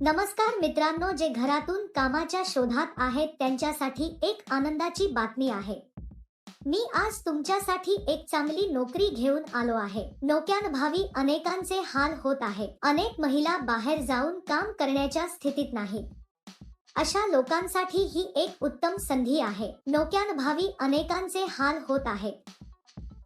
नमस्कार मित्रांनो जे घरातून कामाच्या शोधात आहेत त्यांच्यासाठी एक आनंदाची बातमी आहे. मी आज तुमच्यासाठी एक चांगली नोकरी घेऊन आलो आहे. नोक्यान भावी अनेकांचे हाल होत आहे. अनेक महिला बाहेर जाऊन काम करण्याच्या स्थितीत नाही. अशा लोकांसाठी ही एक उत्तम संधी आहे. नोक्यान भावी अनेकांचे हाल होत आहे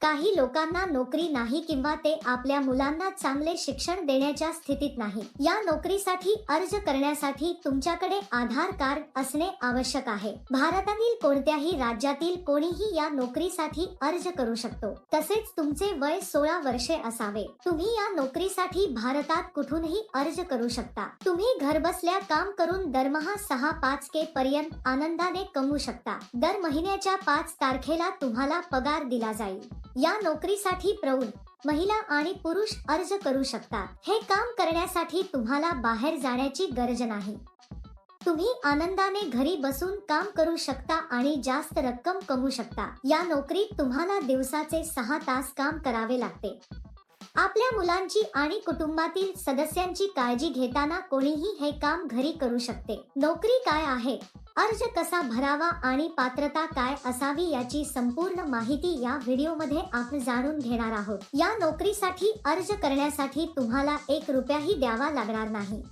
काही लोकांना नोकरी नाही किंवा ते आपल्या मुलांना चांगले शिक्षण देण्याच्या स्थितीत नाही. या नोकरीसाठी अर्ज करण्यासाठी तुमच्याकडे आधार कार्ड असणे आवश्यक आहे. भारतातील कोणत्याही राज्यातील कोणीही या नोकरीसाठी अर्ज करू शकतो. तसेच तुमचे वय सोळा वर्षे असावे. तुम्ही या नोकरीसाठी भारतात कुठूनही अर्ज करू शकता. तुम्ही घरबसल्या काम करून दरमहा सहा पाच के पर्यंत आनंदाने कमवू शकता. दर महिन्याच्या पाच तारखेला तुम्हाला पगार दिला जाईल. या नोकरीसाठी प्रौढ महिला आणि पुरुष अर्ज करू शकतात हे काम करण्यासाठी तुम्हाला बाहेर जाण्याची गरज नाही. तुम्ही आनंदाने घरी बसून काम करू शकता आणि जास्त रक्कम कमवू शकता. या नोकरीत तुम्हाला दिवसाचे सहा तास काम करावे लागते. आपल्या मुलांची आणि कुटुंबातील सदस्यांची काळजी घेताना कोणीही हे काम घरी करू शकते. नोकरी काय आहे? अर्ज कसा भरावा आणि पात्रता काय असावी याची संपूर्ण माहिती या व्हिडिओमध्ये आपण जाणून घेणार आहोत. या नोकरीसाठी अर्ज करण्यासाठी तुम्हाला एक रुपयाही द्यावा लागणार नाही.